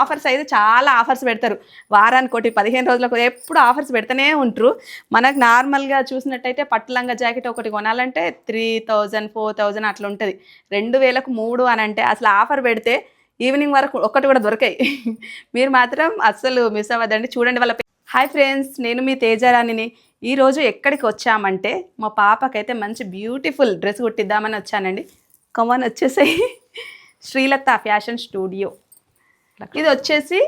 Offers అయితే చాలా offers పెడతారు. వారానికి ఒకటి పదిహేను రోజులకు ఎప్పుడు ఆఫర్స్ పెడుతూనే ఉంటారు. మనకు నార్మల్గా చూసినట్టయితే పట్టు లంగా జాకెట్ ఒకటి కొనాలంటే త్రీ థౌజండ్ ఫోర్ థౌజండ్ అట్లా ఉంటుంది. రెండు వేలకు మూడు అని అంటే అసలు ఆఫర్ పెడితే ఈవినింగ్ వరకు ఒక్కటి కూడా దొరకాయి. మీరు మాత్రం అస్సలు మిస్ అవ్వద్దండి. చూడండి వాళ్ళ హాయ్ ఫ్రెండ్స్ నేను మీ తేజరాణిని. ఈరోజు ఎక్కడికి వచ్చామంటే మా పాపకైతే మంచి బ్యూటిఫుల్ డ్రెస్ కుట్టిద్దామని వచ్చానండి. కమన్ వచ్చేసాయి. Srilatha fashion studio. ఇది వచ్చేసి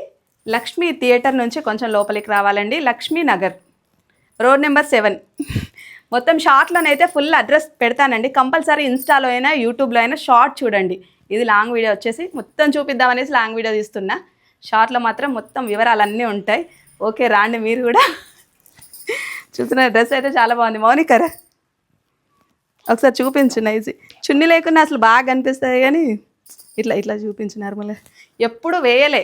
లక్ష్మీ థియేటర్ నుంచి కొంచెం లోపలికి రావాలండి. Lakshmi Nagar. Road number seven. మొత్తం షార్ట్లోనైతే ఫుల్ అడ్రస్ పెడతానండి. కంపల్సరీ ఇన్స్టాలో అయినా యూట్యూబ్లో అయినా షార్ట్ చూడండి. ఇది లాంగ్ వీడియో వచ్చేసి మొత్తం చూపిద్దామనేసి లాంగ్ వీడియో తీస్తున్నా. షార్ట్లో మాత్రం మొత్తం వివరాలు అన్నీ ఉంటాయి. ఓకే రాండి మీరు కూడా. చూస్తున్న డ్రెస్ అయితే చాలా బాగుంది. మౌనికరా. ఒకసారి చూపించు నైజీ. చున్నీ లేకుండా అసలు బాగా కనిపిస్తుంది కానీ. ఇట్లా ఇట్లా చూపించు నార్మల్గా ఎప్పుడు వేయలే.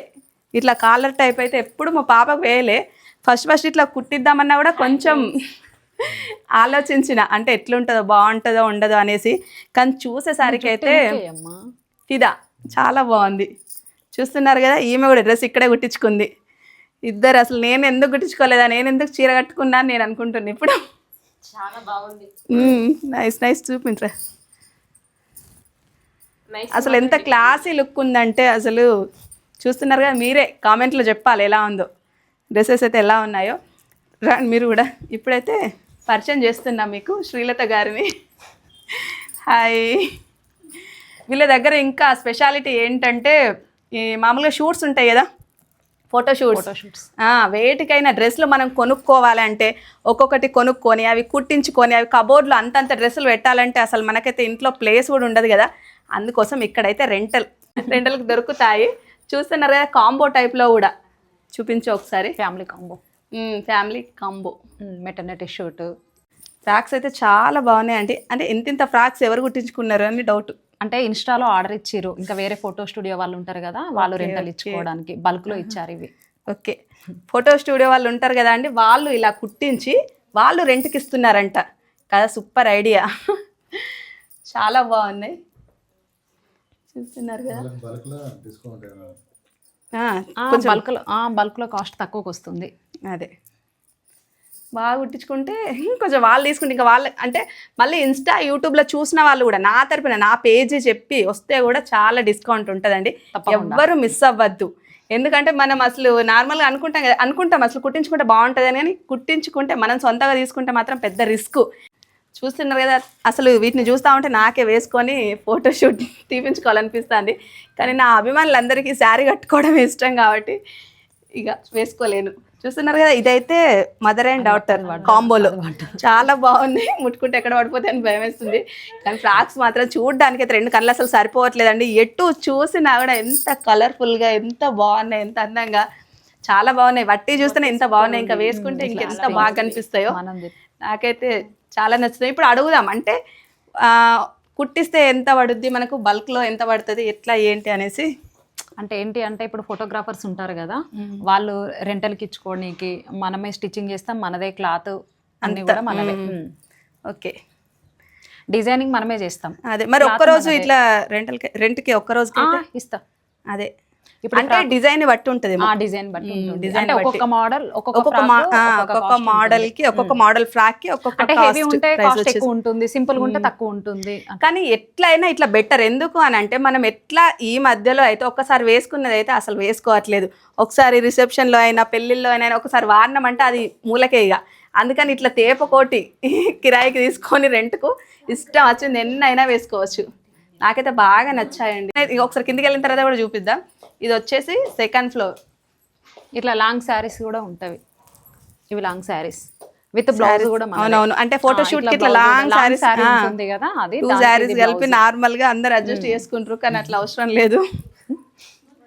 ఇట్లా కాలర్ టైప్ అయితే ఎప్పుడు మా పాపకు వేయలే. ఫస్ట్ ఫస్ట్ ఇట్లా కుట్టిద్దామన్నా కూడా కొంచెం ఆలోచించిన. అంటే ఎట్లుంటుందో బాగుంటుందో ఉండదో అనేసి. కానీ చూసేసరికి అయితే ఫిదా చాలా బాగుంది. చూస్తున్నారు కదా ఈమె కూడా డ్రెస్ ఇక్కడే కుట్టించుకుంది. ఇద్దరు అసలు నేను ఎందుకు కుట్టించుకోలేదా నేను ఎందుకు చీర కట్టుకున్నాను నేను అనుకుంటున్నా ఇప్పుడు. చాలా బాగుంది. నైస్ నైస్ చూపించరా అసలు ఎంత క్లాసీ లుక్ ఉందంటే అసలు చూస్తున్నారు కదా మీరే కామెంట్లో చెప్పాలి ఎలా ఉందో. డ్రెస్సెస్ అయితే ఎలా ఉన్నాయో. రండి మీరు కూడా ఇప్పుడైతే పరిచయం చేస్తున్నా మీకు శ్రీలత గారిని. హాయ్ వీళ్ళ దగ్గర ఇంకా స్పెషాలిటీ ఏంటంటే ఈ మామూలుగా షూట్స్ ఉంటాయి కదా ఫోటో షూట్స్ ఫోటోషూట్స్ వేటికైనా డ్రెస్సులు మనం కొనుక్కోవాలంటే ఒక్కొక్కటి కొనుక్కొని అవి కుట్టించుకొని అవి కబోర్డ్లో అంతంత డ్రెస్సులు పెట్టాలంటే అసలు మనకైతే ఇంట్లో ప్లేస్ కూడా ఉండదు కదా. అందుకోసం ఇక్కడైతే రెంటల్ రెంటల్కి దొరుకుతాయి. చూస్తున్నారు కదా కాంబో టైప్లో కూడా. చూపించు ఒకసారి. Family combo family combo maternity shoot frocks అయితే చాలా బాగున్నాయి అంటే అంటే ఇంత ఇంత ఫ్రాక్స్ ఎవరు కుట్టించుకున్నారు అని డౌట్ అంటే ఇన్స్టాలో ఆర్డర్ ఇచ్చిర్రు. ఇంకా వేరే ఫోటో స్టూడియో వాళ్ళు ఉంటారు కదా వాళ్ళు రెంటల్ ఇచ్చుకోవడానికి. బల్క్లో ఇచ్చారు ఇవి. ఓకే. ఫోటో స్టూడియో వాళ్ళు ఉంటారు కదా అండి వాళ్ళు ఇలా కుట్టించి వాళ్ళు రెంట్కి ఇస్తున్నారంట. కదా సూపర్ ఐడియా చాలా బాగున్నాయి. చూస్తున్నారు కదా. బల్క్లో కాస్ట్ తక్కువకి వస్తుంది. అదే. బాగా కుట్టించుకుంటే కొంచెం వాళ్ళు తీసుకుంటే ఇంకా వాళ్ళు అంటే మళ్ళీ ఇన్స్టా యూట్యూబ్లో చూసిన వాళ్ళు కూడా నా తరపున నా పేజీ చెప్పి వస్తే కూడా చాలా డిస్కౌంట్ ఉంటుందండి. ఎవ్వరు మిస్ అవ్వద్దు. ఎందుకంటే మనం అసలు నార్మల్గా అనుకుంటాం కదా అనుకుంటాం అసలు కుట్టించుకుంటే బాగుంటుంది అని కానీ కుట్టించుకుంటే మనం సొంతగా తీసుకుంటే మాత్రం పెద్ద రిస్క్. చూస్తున్నారు కదా అసలు వీటిని చూస్తూ ఉంటే నాకే వేసుకొని ఫోటోషూట్ తీపించుకోవాలనిపిస్తుంది. కానీ నా అభిమానులందరికీ శారీ కట్టుకోవడం ఇష్టం కాబట్టి ఇక వేసుకోలేను. చూస్తున్నారు కదా ఇదైతే మదర్ అండ్ డాటర్ కాంబోలో చాలా బాగుంది ముట్టుకుంటే ఎక్కడ పడిపోతే అని భయం వేస్తుంది కానీ ఫ్రాక్స్ మాత్రం చూడడానికి అయితే రెండు కళ్ళు అసలు సరిపోవట్లేదండి. ఎటు చూసినా కూడా ఎంత కలర్ఫుల్గా ఎంత బాగున్నాయి ఎంత అందంగా. చాలా బాగున్నాయి. వట్టి చూస్తేనే ఎంత బాగున్నాయి. ఇంకా వేసుకుంటే ఇంకెంత బాగా కనిపిస్తాయో. నాకైతే చాలా నచ్చుతుంది. ఇప్పుడు అడుగుదాం. అంటే కుట్టిస్తే ఎంత పడుద్ది? మనకు బల్క్లో ఎంత పడుతుంది? ఎట్లా? ఏంటి? అనేసి. అంటే ఏంటి? అంటే ఇప్పుడు ఫోటోగ్రాఫర్స్ ఉంటారు కదా వాళ్ళు రెంటల్కి ఇచ్చుకోవడానికి మనమే స్టిచ్చింగ్ చేస్తాం. మనదే క్లాత్ అన్ని కూడా మనమే ఓకే. డిజైనింగ్ మనమే చేస్తాం. అదే. మరి ఒక్కరోజు ఇట్లా రెంటల్కి రెంట్కి ఒక్కరోజు ఇస్తా. అదే. ఇప్పుడు అంటే డిజైన్ బట్టి ఉంటుంది ఆ డిజైన్ బట్టి అంటే ఒక్కొక్క మోడల్ ఒక్కొక్క ఒక్కొక్క మోడల్కి ఒక్కొక్క మోడల్ ఫ్రాక్కి ఒక్కొక్క హెవీ ఉంటే కాస్ట్. ఎక్కువ ఉంటుంది సింపుల్గా ఉంటే తక్కువ ఉంటుంది. కానీ ఎట్లయినా ఇట్లా బెటర్ ఎందుకు అని అంటే మనం ఎట్లా ఈ మధ్యలో అయితే ఒక్కసారి వేసుకున్నది అయితే అసలు వేసుకోవట్లేదు. ఒకసారి రిసెప్షన్లో అయినా పెళ్ళిళ్ళలో అయినా ఒకసారి వాడినామంటే అది మూలకే ఇక. అందుకని ఇట్లా తేపకోటి కిరాయికి తీసుకొని రెంట్కు ఇష్టం వచ్చింది ఎన్నైనా వేసుకోవచ్చు. నాకైతే బాగా నచ్చాయండి. ఒకసారి కిందికి వెళ్ళిన తర్వాత కూడా చూపిద్దాం. ఇది వచ్చేసి సెకండ్ ఫ్లోర్ ఇట్లా లాంగ్ శారీస్ కూడా ఉంటవి. ఇవి లాంగ్ శారీస్. విత్ బ్లౌజ్ కూడా. అవునవును. అంటే ఫోటో షూట్ ఇట్లా లాంగ్ saree ఉంటుంది కదా అది టూ శారీస్ కలిపి. నార్మల్గా అందరు అడ్జస్ట్ చేసుకుంటారు కానీ అట్లా అవసరం లేదు.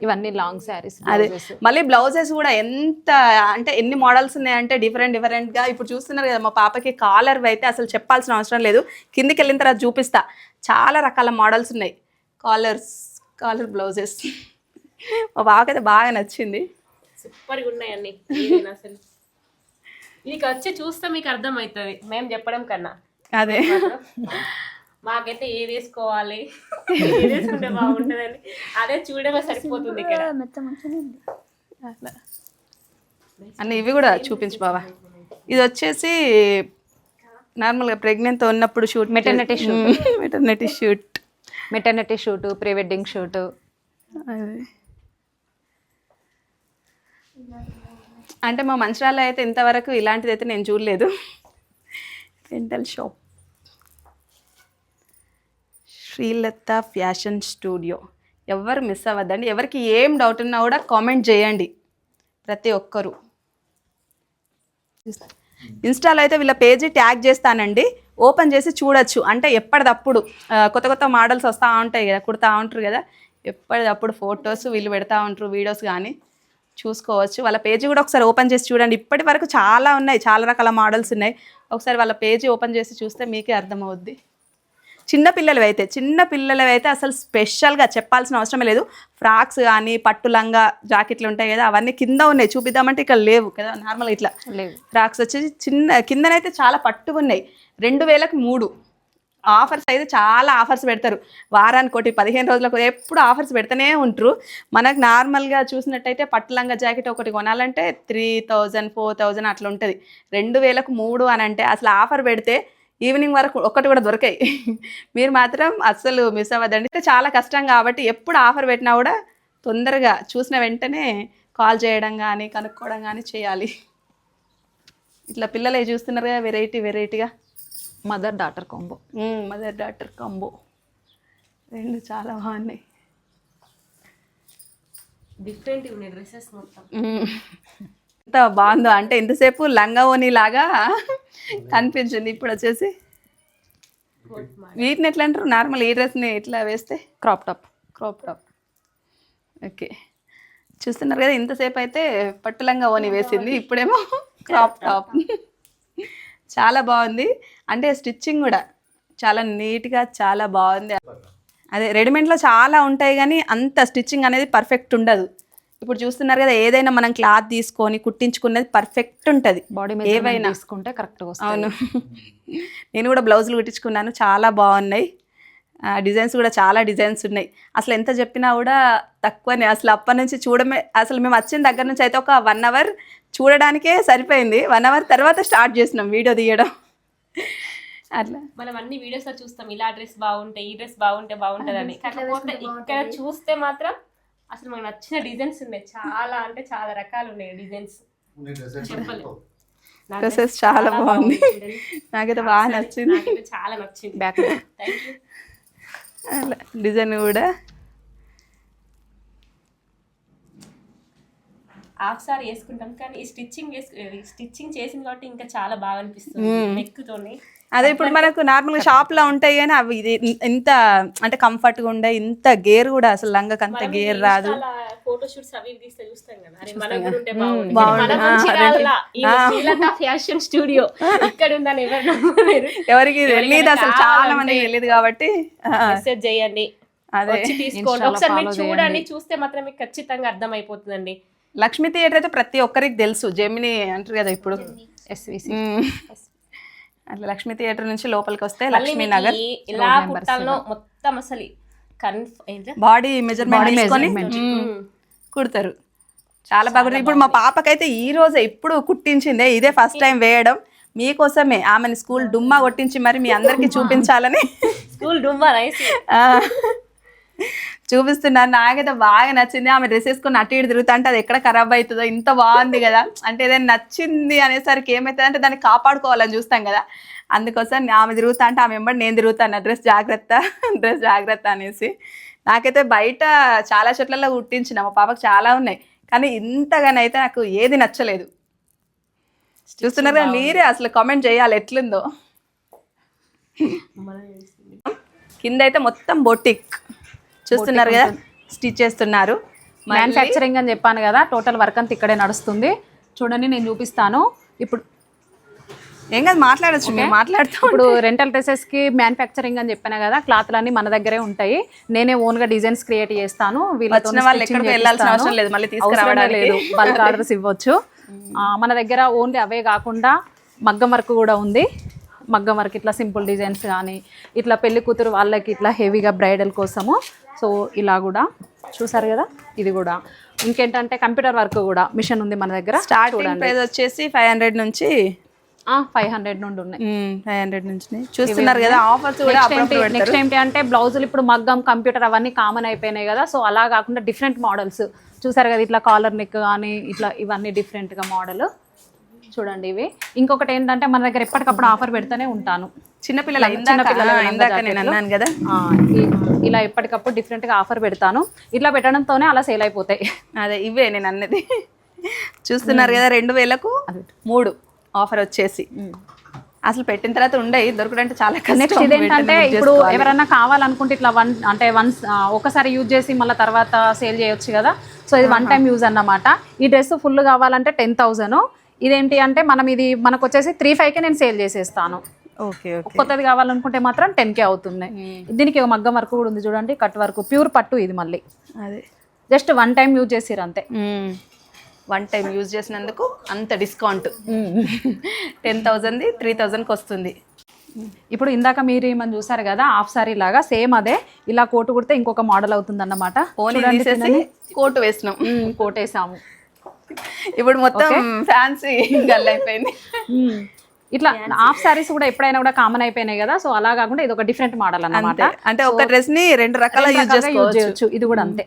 ఇవన్నీ లాంగ్ శారీస్ అదే. మళ్ళీ బ్లౌజెస్ కూడా ఎంత అంటే ఎన్ని మోడల్స్ ఉన్నాయంటే డిఫరెంట్ డిఫరెంట్గా ఇప్పుడు చూస్తున్నారు కదా మా పాపకి కాలర్ అయితే అసలు చెప్పాల్సిన అవసరం లేదు. కిందికి వెళ్ళిన తర్వాత చూపిస్తా. చాలా రకాల మోడల్స్ ఉన్నాయి. కాలర్స్ కాలర్ బ్లౌజెస్ మా పాపకైతే బాగా నచ్చింది. సూపర్గా ఉన్నాయి అన్ని ఏదైనా అసలు. ఇది వచ్చి చూస్తే మీకు అర్థమవుతుంది. మేము చెప్పడం కన్నా. అదే. మాకైతే ఏది వేసుకోవాలి? ఏది వేసుకుంటే బాగుంటుందని. అదే చూడమే సరిపోతుంది ఇక్కడ. అన్న ఇవి కూడా చూపించు బాబా ఇది వచ్చేసి నార్మల్గా ప్రెగ్నెంట్ ఉన్నప్పుడు shoot Maternity shoot. Maternity shoot maternity shoot pre wedding shoot అంటే మా మంచిరాల్లో అయితే ఇంతవరకు ఇలాంటిది అయితే నేను చూడలేదు. Rental shop Srilatha fashion studio. ఎవరు మిస్ అవ్వద్దండి. ఎవరికి ఏం డౌట్ ఉన్నా కూడా కామెంట్ చేయండి. ప్రతి ఒక్కరు. ఇన్స్టాలో అయితే వీళ్ళ పేజీ ట్యాగ్ చేస్తానండి. ఓపెన్ చేసి చూడొచ్చు. అంటే ఎప్పటిదప్పుడు కొత్త కొత్త మోడల్స్ వస్తూ ఉంటాయి కదా కుడతా ఉంటారు కదా ఎప్పటిదప్పుడు ఫొటోస్ వీళ్ళు పెడతా ఉంటారు వీడియోస్ కానీ చూసుకోవచ్చు. వాళ్ళ పేజీ కూడా ఒకసారి ఓపెన్ చేసి చూడండి. ఇప్పటి వరకు చాలా ఉన్నాయి చాలా రకాల మోడల్స్ ఉన్నాయి. ఒకసారి వాళ్ళ పేజీ ఓపెన్ చేసి చూస్తే మీకే అర్థమవుద్ది. చిన్న పిల్లలు అయితే చిన్న పిల్లలు అయితే అసలు స్పెషల్గా చెప్పాల్సిన అవసరమే లేదు. ఫ్రాక్స్ కానీ పట్టు లంగా జాకెట్లు ఉంటాయి కదా అవన్నీ కింద ఉన్నాయి. చూపిద్దామంటే ఇక్కడ లేవు కదా నార్మల్ ఇట్లా. లేవు. ఫ్రాక్స్ వచ్చేసి చిన్న కిందనైతే చాలా పట్టుగా ఉన్నాయి. రెండు వేలకు మూడు. ఆఫర్స్ అయితే చాలా ఆఫర్స్ పెడతారు. వారానికి ఒకటి పదిహేను రోజులకు ఎప్పుడు ఆఫర్స్ పెడుతూనే ఉంటారు. మనకు నార్మల్గా చూసినట్టయితే పట్టు లంగా జాకెట్ ఒకటి కొనాలంటే త్రీ థౌజండ్ ఫోర్ థౌజండ్ అట్లా ఉంటుంది. రెండు వేలకు మూడు అని అంటే అసలు ఆఫర్ పెడితే ఈవినింగ్ వరకు ఒక్కటి కూడా దొరకాయి. మీరు మాత్రం అస్సలు మిస్ అవ్వదండి అయితే చాలా కష్టం కాబట్టి ఎప్పుడు ఆఫర్ పెట్టినా కూడా తొందరగా చూసిన వెంటనే కాల్ చేయడం కానీ కనుక్కోవడం కానీ చేయాలి. ఇట్లా పిల్లలే చూస్తున్నారు కదా వెరైటీ వెరైటీగా. Mother daughter combo mother daughter combo రెండు చాలా బాగున్నాయి. డిఫరెంట్ ఉన్నాయి డ్రెస్సెస్ మొత్తం. ఎంత బాగుందో అంటే ఇంతసేపు లంగా ఓని లాగా కనిపించింది ఇప్పుడు వచ్చేసి. వీటిని ఎట్లా అంటారు? నార్మల్ ఈ డ్రెస్ని ఇట్లా వేస్తే? Crop top crop top okay చూస్తున్నారు కదా ఇంతసేపు అయితే పట్టు లంగా ఓని వేసింది ఇప్పుడేమో క్రాప్ టాప్ చాలా బాగుంది. అంటే స్టిచ్చింగ్ కూడా చాలా నీట్గా చాలా బాగుంది. అదే రెడీమేడ్లో చాలా ఉంటాయి కానీ అంత స్టిచ్చింగ్ అనేది పర్ఫెక్ట్ ఉండదు. ఇప్పుడు చూస్తున్నారు కదా ఏదైనా మనం క్లాత్ తీసుకొని కుట్టించుకున్నది పర్ఫెక్ట్ ఉంటుంది. బాడీ ఏవైనా. తీసుకుంటే వస్తుంది అవును. నేను కూడా బ్లౌజులు కుట్టించుకున్నాను చాలా బాగున్నాయి. ఆ, డిజైన్స్ కూడా చాలా డిజైన్స్ ఉన్నాయి. అసలు ఎంత చెప్పినా కూడా తక్కువనే. అసలు అప్పటి నుంచి చూడమే అసలు మేము వచ్చిన దగ్గర నుంచి అయితే ఒక వన్ అవర్ చూడడానికే సరిపోయింది. వన్ అవర్ తర్వాత స్టార్ట్ చేసినాం వీడియో తీయడం. అట్లా. మనం అన్ని వీడియోస్ చూస్తాం ఇలా డ్రెస్ బాగుంటాయి ఈ డ్రెస్ బాగుంటే బాగుంటదని. కాకపోతే ఇక్కడ చూస్తే మాత్రం అసలు మనకు నచ్చిన డిజైన్స్ ఉన్నాయి. చాలా అంటే చాలా రకాలు ఉన్నాయి డిజైన్స్. dress చాలా బాగుంది. నాకైతే బాగా నచ్చింది. చాలా నచ్చింది. బ్యాక్ అలా డిజైన్ కూడా. హాఫ్ సారీ వేసుకుంటాం కానీ ఈ స్టిచ్చింగ్ స్టిచ్చింగ్ చేసింది కాబట్టి ఇంకా చాలా బాగా అనిపిస్తుంది. నెక్ తోని. అదే ఇప్పుడు మనకు నార్మల్గా షాప్లో ఉంటాయి కానీ అవి ఇది ఇంత అంటే కంఫర్ట్గా ఉండే ఇంత గేర్ కూడా అసలు లంగకి అంత గేర్ రాదు. అవి తీస్తే చూస్తాం కదా. అరే మనం కూడా ఉంటే ఫ్యాషన్ స్టూడియో. ఇక్కడ ఉందని ఎవరు ఎవరికి తెలియదు అసలు చాలా మందికి తెలియదు కాబట్టి. మెసేజ్ చేయండి. అదే తీసుకోండి. ఒకసారి మీరు చూడండి చూస్తే మాత్రం మీకు ఖచ్చితంగా అర్థమైపోతుందండి. లక్ష్మీ థియేటర్ అయితే ప్రతి ఒక్కరికి తెలుసు. జెమిని అంటారు కదా ఇప్పుడు. ఎస్విసి. అట్లా లక్ష్మీ థియేటర్ నుంచి లోపలికి వస్తే లక్ష్మీ నగర్ ఈ ఇలా కుట్టాలనో మొత్తం అసలు బాడీ మెజర్మెంట్ కుడతారు. చాలా బాగుంటుంది ఇప్పుడు మా పాపకైతే ఈ రోజే ఇప్పుడు కుట్టించిందే. ఇదే ఫస్ట్ టైం వేయడం. మీకోసమే. ఆమెని స్కూల్ డుమ్మా కొట్టించి మరి మీ అందరికీ చూపించాలని. స్కూల్ డుమ్మా చూపిస్తున్నాను నాకైతే బాగా నచ్చింది. ఆమె డ్రెస్ వేసుకొని అటు ఇటు తిరుగుతా అంటే అది ఎక్కడ ఖరాబ్ అవుతుందో ఇంత బాగుంది కదా. అంటే ఏదైనా నచ్చింది అనేసరికి ఏమవుతుంది అంటే దాన్ని కాపాడుకోవాలని చూస్తాం కదా. అందుకోసం ఆమె తిరుగుతా అంటే ఆమె వెంబడి నేను తిరుగుతాను. డ్రెస్ జాగ్రత్త డ్రెస్ జాగ్రత్త అనేసి. నాకైతే బయట చాలా చెట్లలో కుట్టించిన. మా పాపకు చాలా ఉన్నాయి. కానీ ఇంతగానైతే నాకు ఏది నచ్చలేదు. చూస్తున్నారు మీరే అసలు కామెంట్ చేయాలి. ఎట్లుందో. కింద అయితే మొత్తం బొటిక్. చూస్తున్నారు కదా? స్టిచ్ చేస్తున్నారు. మ్యానుఫ్యాక్చరింగ్ అని చెప్పాను కదా టోటల్ వర్క్ అంతా ఇక్కడే నడుస్తుంది. చూడండి నేను చూపిస్తాను. ఇప్పుడు ఏం కాదు మాట్లాడచ్చు మీరు మాట్లాడుతూ ఇప్పుడు రెంటల్ డ్రెస్సెస్కి మ్యానుఫ్యాక్చరింగ్ అని చెప్పాను కదా క్లాత్లు అన్ని మన దగ్గరే ఉంటాయి. నేనే ఓన్గా డిజైన్స్ క్రియేట్ చేస్తాను వీళ్ళతో వెళ్ళాల్సిన అవసరం లేదు, మళ్ళీ తీసుకురావడానికి. లేదు బల్క్ ఆర్డర్స్ ఇవ్వచ్చు. మన దగ్గర ఓన్లీ అవే కాకుండా మగ్గం వర్క్ కూడా ఉంది. మగ్గం వర్క్ ఇట్లా సింపుల్ డిజైన్స్ కానీ ఇట్లా పెళ్ళి కూతురు వాళ్ళకి ఇట్లా హెవీగా బ్రైడల్ కోసము సో ఇలా కూడా చూసారు కదా? ఇది కూడా. ఇంకేంటంటే కంప్యూటర్ వర్క్ కూడా మిషన్ ఉంది మన దగ్గర. స్టార్టింగ్ ప్రైస్ వచ్చేసి ఫైవ్ హండ్రెడ్ నుంచి ఫైవ్ హండ్రెడ్ నుండి ఉన్నాయి. ఫైవ్ హండ్రెడ్ నుంచి చూస్తున్నారు కదా ఆఫర్స్ నెక్స్ట్ ఏంటి? అంటే బ్లౌజులు ఇప్పుడు మగ్గం కంప్యూటర్ అవన్నీ కామన్ అయిపోయినాయి కదా. సో అలా కాకుండా డిఫరెంట్ మోడల్స్ చూసారు కదా ఇట్లా కాలర్ నెక్ కానీ ఇట్లా ఇవన్నీ డిఫరెంట్గా మోడల్ చూడండి ఇవి. ఇంకొకటి ఏంటంటే మన దగ్గర ఎప్పటికప్పుడు ఆఫర్ పెడుతూనే ఉంటాను. చిన్నపిల్లల ఇందాక నేను అన్నాను కదా. ఇలా ఎప్పటికప్పుడు డిఫరెంట్గా ఆఫర్ పెడతాను. ఇట్లా పెట్టడంతోనే అలా సేల్ అయిపోతాయి. అదే ఇవే నేను అన్నది. చూస్తున్నారు కదా రెండు వేలకు మూడు. ఆఫర్ వచ్చేసి. అసలు పెట్టిన తర్వాత ఉండయి దొరకడంటే చాలా నెక్స్ట్ ఇదేంటంటే ఇప్పుడు. ఎవరైనా కావాలనుకుంటే ఇట్లా వన్ అంటే వన్స్ ఒకసారి యూజ్ చేసి మళ్ళీ తర్వాత సేల్ చేయొచ్చు కదా. సో ఇది వన్ టైం యూజ్ అన్నమాట. ఈ డ్రెస్ ఫుల్ కావాలంటే టెన్ థౌజండ్ ఇదేంటి అంటే మనం ఇది మనకు వచ్చేసి త్రీ ఫైవ్కే నేను సేల్ చేసేస్తాను. కొత్తది కావాలనుకుంటే మాత్రం టెన్ కే అవుతుంది. దీనికి ఒక మగ్గం వర్క్ కూడా ఉంది చూడండి కట్ వర్క్. ప్యూర్ పట్టు ఇది మళ్ళీ. అదే. జస్ట్ వన్ టైం యూజ్ చేసిరు అంతే. వన్ టైం యూజ్ చేసినందుకు అంత డిస్కౌంట్. టెన్ థౌజండ్ది త్రీ థౌజండ్కి వస్తుంది. ఇప్పుడు ఇందాక మీరు మనం చూసారు కదా హాఫ్ సారీ లాగా సేమ్ అదే. ఇలా కోటు కుడితే ఇంకొక మోడల్ అవుతుంది అన్నమాట కోటు వేసినాం. కోటేసాము. ఇప్పుడు మొత్తం ఫ్యాన్సీ గల్ అయిపోయింది. ఇట్లా హాఫ్ సారీస్ కూడా ఎప్పుడైనా కూడా కామన్ అయిపోయినాయి కదా సో అలా కాకుండా ఇది ఒక డిఫరెంట్ మోడల్ అన్నమాట. అంతే అంటే ఒక డ్రెస్ని రెండు రకాల యూజ్ చేసుకోవచ్చు. ఇది కూడా అంతే.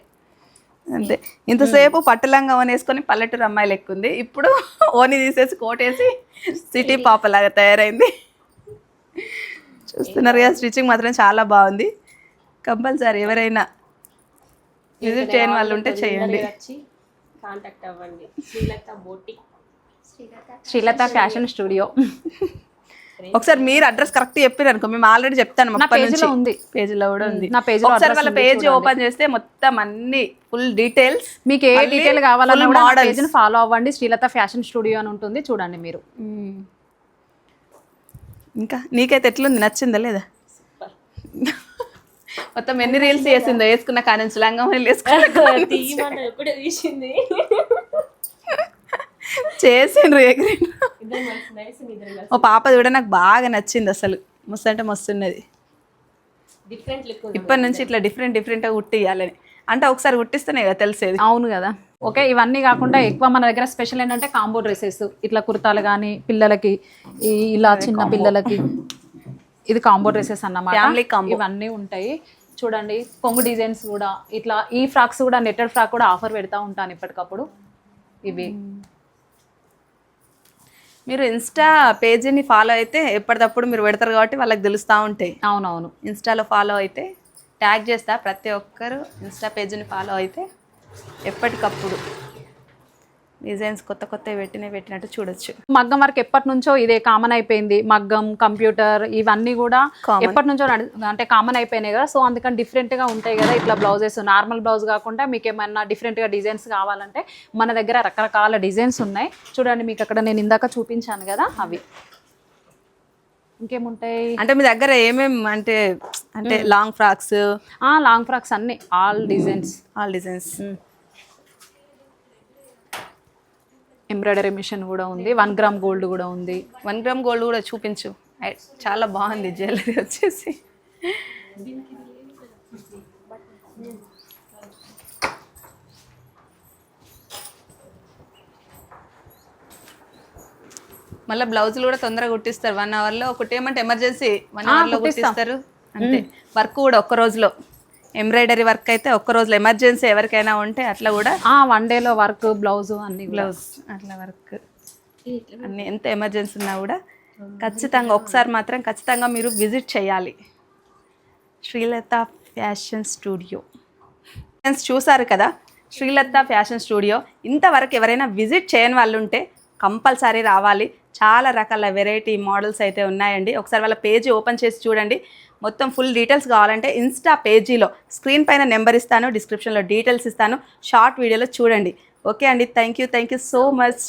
అంతే. ఇంతసేపు పట్టులంగా వేసుకొని పల్లెటూరు అమ్మాయిలు ఎక్కుంది ఇప్పుడు ఓని తీసేసి కోటేసి సిటీ పాప లాగా తయారైంది. చూస్తున్నారు కదా స్టిచ్చింగ్ మాత్రం చాలా బాగుంది. కంపల్సరీ ఎవరైనా విజిట్ చేయని వాళ్ళు ఉంటే చేయండి. కాంటాక్ట్ అవ్వండి. శ్రీలత బోటి శ్రీలత ఫ్యాషన్ స్టూడియో ఒకసారి మీరు అడ్రస్ కరెక్ట్ చెప్పారు అనుకో మేము ఆల్రెడీ చెప్తాను పేజీలో ఉంది. పేజీలో కూడా ఉంది. నా పేజీలో ఒకసారి వాళ్ళ పేజ్. ఓపెన్ చేస్తే మొత్తం అన్ని ఫుల్ డీటెయిల్స్ మీకు ఏ డీటెయిల్ కావాలన్నా కూడా ఫాలో అవ్వండి. శ్రీలత ఫ్యాషన్ స్టూడియో అని ఉంటుంది. చూడండి మీరు. ఇంకా నీకైతే ఎట్లుంది? నచ్చిందా లేదా? మొత్తం ఎన్ని రీల్స్ చేసిందో వేసుకున్న కానీ లంగం వేసుకున్న చేసిండ్రు ఓ పాప కూడా నాకు బాగా నచ్చింది అసలు. మస్తు అంటే మస్తున్నది డిఫరెంట్ లుక్ ఇప్పటి నుంచి ఇట్లా డిఫరెంట్ డిఫరెంట్గా కుట్టియాలని అంటే ఒకసారి కుట్టిస్తేనే కదా తెలిసేది. అవును కదా. ఓకే ఇవన్నీ కాకుండా ఎక్కువ మన దగ్గర స్పెషల్ ఏంటంటే కాంబో డ్రెస్సెస్ ఇట్లా కుర్తాలు కానీ పిల్లలకి ఇలా చిన్న పిల్లలకి. ఇది కాంబో డ్రెస్సెస్ అన్నమాట. ఇవన్నీ ఉంటాయి. చూడండి కొంగు డిజైన్స్ కూడా. ఇట్లా ఈ ఫ్రాక్స్ కూడా నెట్టెడ్ ఫ్రాక్ కూడా ఆఫర్ పెడతా ఉంటాను ఇప్పటికప్పుడు. ఇవి. మీరు ఇన్స్టా పేజీని ఫాలో అయితే ఎప్పటికప్పుడు మీరు పెడతారు కాబట్టి వాళ్ళకి తెలుస్తూ ఉంటాయి. అవునవును. ఇన్స్టాలో ఫాలో అయితే ట్యాగ్ చేస్తా ప్రతి ఒక్కరు ఇన్స్టా పేజీని ఫాలో అయితే ఎప్పటికప్పుడు. డిజైన్స్ కొత్త కొత్తవి పెట్టినవి పెట్టినట్టు చూడొచ్చు. మగ్గం వర్క్ ఎప్పటి నుంచో ఇదే కామన్ అయిపోయింది. మగ్గం కంప్యూటర్ ఇవన్నీ కూడా. ఎప్పటి నుంచో అంటే కామన్ అయిపోయినాయి కదా. సో అందుకని different గా ఉంటాయి కదా ఇట్లా బ్లౌజెస్. నార్మల్ బ్లౌజ్ కాకుండా మీకు ఏమన్నా different గా డిజైన్స్ కావాలంటే మన దగ్గర రకరకాల డిజైన్స్ ఉన్నాయి. చూడండి మీకు అక్కడ నేను ఇందాక చూపించాను కదా అవి. ఇంకేముంటాయి? అంటే మీ దగ్గర ఏమేం అంటే అంటే లాంగ్ ఫ్రాక్స్ లాంగ్ ఫ్రాక్స్ అన్ని. All designs all designs embroidery machine కూడా ఉంది. వన్ గ్రామ్ గోల్డ్ కూడా ఉంది. వన్ గ్రామ్ గోల్డ్ కూడా చూపించు. చాలా బాగుంది జ్యువెలరీ వచ్చేసి. మళ్ళీ బ్లౌజులు కూడా తొందరగా కుట్టిస్తారు. వన్ అవర్లో కుట్టేయమంటే ఎమర్జెన్సీ వన్ అవర్లో కుట్టిస్తారు. అంతే. వర్క్ కూడా ఒక్క రోజులో. ఎంబ్రాయిడరీ వర్క్ అయితే ఒక్క రోజులో ఎమర్జెన్సీ ఎవరికైనా ఉంటే అట్లా కూడా వన్ డేలో వర్క్ బ్లౌజ్ అన్ని. బ్లౌజ్ అట్లా వర్క్. అన్ని ఎంత ఎమర్జెన్సీ ఉన్నా కూడా ఖచ్చితంగా ఒకసారి మాత్రం ఖచ్చితంగా మీరు విజిట్ చేయాలి. Srilatha fashion studio. ఫ్రెండ్స్ చూసారు కదా? Srilatha fashion studio. ఇంతవరకు ఎవరైనా విజిట్ చేయని వాళ్ళు ఉంటే కంపల్సరీ రావాలి. చాలా రకాల వెరైటీ మోడల్స్ అయితే ఉన్నాయండి. ఒకసారి వాళ్ళ పేజీ ఓపెన్ చేసి చూడండి. మొత్తం ఫుల్ డీటెయిల్స్ కావాలంటే ఇన్స్టా పేజీలో స్క్రీన్ పైన నెంబర్ ఇస్తాను డిస్క్రిప్షన్లో డీటెయిల్స్ ఇస్తాను. షార్ట్ వీడియోలో చూడండి. ఓకే అండి. Thank you thank you so much